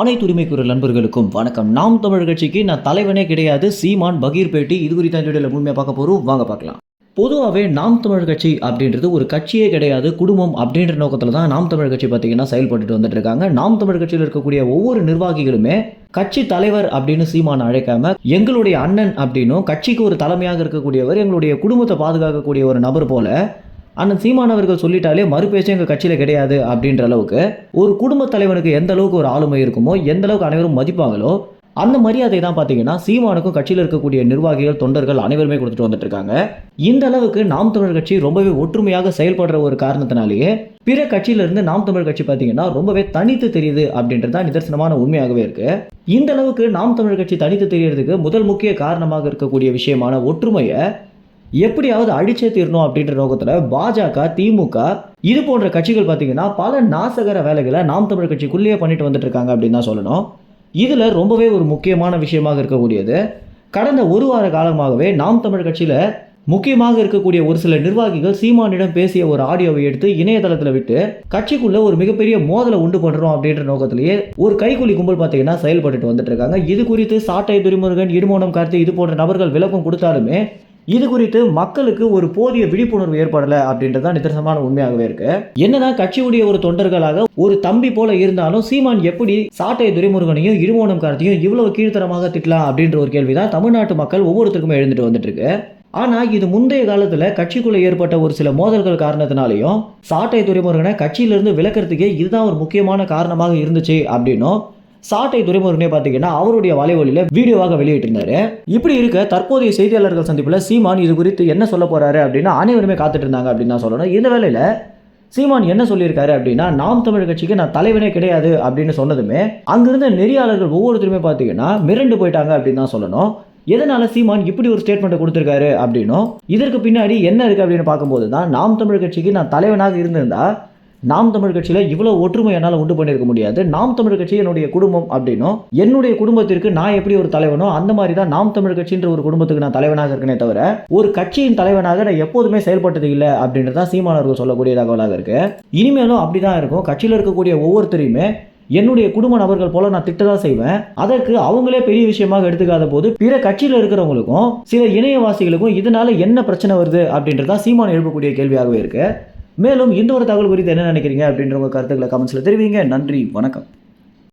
அனைத்து உரிமைக்குரிய நண்பர்களுக்கும் வணக்கம். நாம் தமிழ் கட்சிக்கு நான் தலைவனே கிடையாது. சீமான் பகீர் பேட்டி இது குறித்த இந்த வீடியோவில் முழுமையாக பார்க்க போகிறோம் வாங்க பார்க்கலாம். பொதுவாகவே நாம் தமிழ் கட்சி அப்படின்றது ஒரு கட்சியே கிடையாது குடும்பம் அப்படின்ற நோக்கத்தில் தான் நாம் தமிழ் கட்சி பார்த்தீங்கன்னா செயல்பட்டுட்டு வந்துட்டு இருக்காங்க நாம் தமிழ் கட்சியில் இருக்கக்கூடிய ஒவ்வொரு நிர்வாகிகளுமே கட்சி தலைவர் அப்படின்னு சீமான் அழைக்காம எங்களுடைய அண்ணன் அப்படின்னும் கட்சிக்கு ஒரு தலைமையாக இருக்கக்கூடியவர் எங்களுடைய குடும்பத்தை பாதுகாக்கக்கூடிய ஒரு நபர் போல ஆனால் சீமான் அவர்கள் சொல்லிட்டாலே மறுபேச்சும் எங்கள் கட்சியில் கிடையாது அப்படின்ற அளவுக்கு ஒரு குடும்ப தலைவனுக்கு எந்த அளவுக்கு ஒரு ஆளுமை இருக்குமோ எந்த அளவுக்கு அனைவரும் மதிப்பாங்களோ அந்த மரியாதை தான் பார்த்தீங்கன்னா சீமானுக்கும் கட்சியில் இருக்கக்கூடிய நிர்வாகிகள் தொண்டர்கள் அனைவருமே கொடுத்துட்டு வந்துட்டு இருக்காங்க இந்த அளவுக்கு நாம் தமிழர் கட்சி ரொம்பவே ஒற்றுமையாக செயல்படுற ஒரு காரணத்தினாலேயே பிற கட்சியிலிருந்து நாம் தமிழ் கட்சி பார்த்தீங்கன்னா ரொம்பவே தனித்து தெரியுது அப்படின்றது தான் நிதர்சனமான உண்மையாகவே இருக்கு. இந்த அளவுக்கு நாம் தமிழர் கட்சி தனித்து தெரியறதுக்கு முதல் முக்கிய காரணமாக இருக்கக்கூடிய விஷயமான ஒற்றுமையை எப்படியாவது அடிச்சே தீரணும் அப்படின்ற நோக்கத்தில் பாஜக திமுக இது போன்ற கட்சிகள் பார்த்தீங்கன்னா பல நாசகர வேலைகளை நாம் தமிழ் கட்சிக்குள்ளேயே பண்ணிட்டு வந்துட்டு இருக்காங்க அப்படின்னு தான் சொல்லணும். இதில் ரொம்பவே ஒரு முக்கியமான விஷயமாக இருக்கக்கூடியது. கடந்த ஒரு வார காலமாகவே நாம் தமிழ் கட்சியில் முக்கியமாக இருக்கக்கூடிய ஒரு சில நிர்வாகிகள் சீமானிடம் பேசிய ஒரு ஆடியோவை எடுத்து இணையதளத்தில் விட்டு கட்சிக்குள்ள ஒரு மிகப்பெரிய மோதலை உண்டு பண்ணுறோம் அப்படின்ற நோக்கத்திலேயே ஒரு கைகூலி கும்பல் பார்த்தீங்கன்னா செயல்பட்டுட்டு வந்துட்டு இருக்காங்க இது குறித்து சாட்டை துரிமுருகன் இருமோனம் கார்த்தி இது போன்ற நபர்கள் விளக்கம் கொடுத்தாலுமே இது குறித்து மக்களுக்கு ஒரு போதிய விழிப்புணர்வு ஏற்படலை அப்படின்றது நிதர்சனமான உண்மையாகவே இருக்கு. என்னதான் கட்சியுடைய ஒரு தொண்டர்களாக ஒரு தம்பி போல இருந்தாலும் சீமான் எப்படி சாட்டை துரைமுருகனையும் இருமோனம் கார்த்தியும் இவ்வளவு கீழ்த்தரமாக திட்டலாம் அப்படின்ற ஒரு கேள்விதான் தமிழ்நாட்டு மக்கள் ஒவ்வொருத்தருக்குமே எழுந்துட்டு வந்துட்டு இருக்கு ஆனா இது முந்தைய காலத்துல கட்சிக்குள்ள ஏற்பட்ட ஒரு சில மோதல்கள் காரணத்தினாலையும் சாட்டை துறைமுருகனை கட்சியிலிருந்து விலக்கிறதுக்கே இதுதான் ஒரு முக்கியமான காரணமாக இருந்துச்சு அப்படின்னும் சாட்டை துரைமுருகனே பார்த்தீங்கன்னா அவருடைய வலைவலியில் வீடியோவாக வெளியிட்டிருந்தாரு. இப்படி இருக்க தற்போதைய செய்தியாளர்கள் சந்திப்பில் சீமான் இது குறித்து என்ன சொல்ல போறாரு அப்படின்னா அனைவருமே காத்துட்டு இருந்தாங்க அப்படின்னு தான் சொல்லணும். இந்த வேலையில் சீமான் என்ன சொல்லியிருக்காரு அப்படின்னா நாம் தமிழ் கட்சிக்கு நான் தலைவனே கிடையாது அப்படின்னு சொன்னதுமே அங்கிருந்த நெறியாளர்கள் ஒவ்வொருத்தருமே பார்த்தீங்கன்னா மிரண்டு போயிட்டாங்க அப்படின்னு தான் சொல்லணும். எதனால சீமான் இப்படி ஒரு ஸ்டேட்மெண்ட்டை கொடுத்துருக்காரு அப்படின்னும் இதற்கு பின்னாடி என்ன இருக்கு அப்படின்னு பார்க்கும்போது தான் நாம் தமிழ் கட்சிக்கு நான் தலைவனாக இருந்திருந்தா நாம் தமிழ் கட்சியில் இவ்வளோ ஒற்றுமை என்னால் உண்டு பண்ணியிருக்க முடியாது. நாம் தமிழ் கட்சி என்னுடைய குடும்பம் அப்படின்னும் என்னுடைய குடும்பத்திற்கு நான் எப்படி ஒரு தலைவனோ அந்த மாதிரி தான் நாம் தமிழ் கட்சின்ற ஒரு குடும்பத்துக்கு நான் தலைவனாக இருக்கனே தவிர ஒரு கட்சியின் தலைவனாக நான் எப்போதுமே செயல்பட்டது இல்லை அப்படின்றது தான் சீமானவர்கள் சொல்லக்கூடிய தகவலாக இருக்கு. இனிமேலும் அப்படி தான் இருக்கும். கட்சியில் இருக்கக்கூடிய ஒவ்வொருத்தரையுமே என்னுடைய குடும்ப நபர்கள் போல நான் திட்டதான் செய்வேன். அதற்கு அவங்களே பெரிய விஷயமாக எடுத்துக்காத போது பிற கட்சியில் இருக்கிறவங்களுக்கும் சில இணையவாசிகளுக்கும் இதனால என்ன பிரச்சனை வருது அப்படின்றதான் சீமான் எழுப்பக்கூடிய கேள்வியாகவே இருக்கு. மேலும் இந்த ஒரு தகவல் குறித்து என்ன நினைக்கிறீங்க அப்படின்ற உங்கள் கருத்துக்களை கமெண்ட்ஸில் தெரிவிங்க. நன்றி வணக்கம்.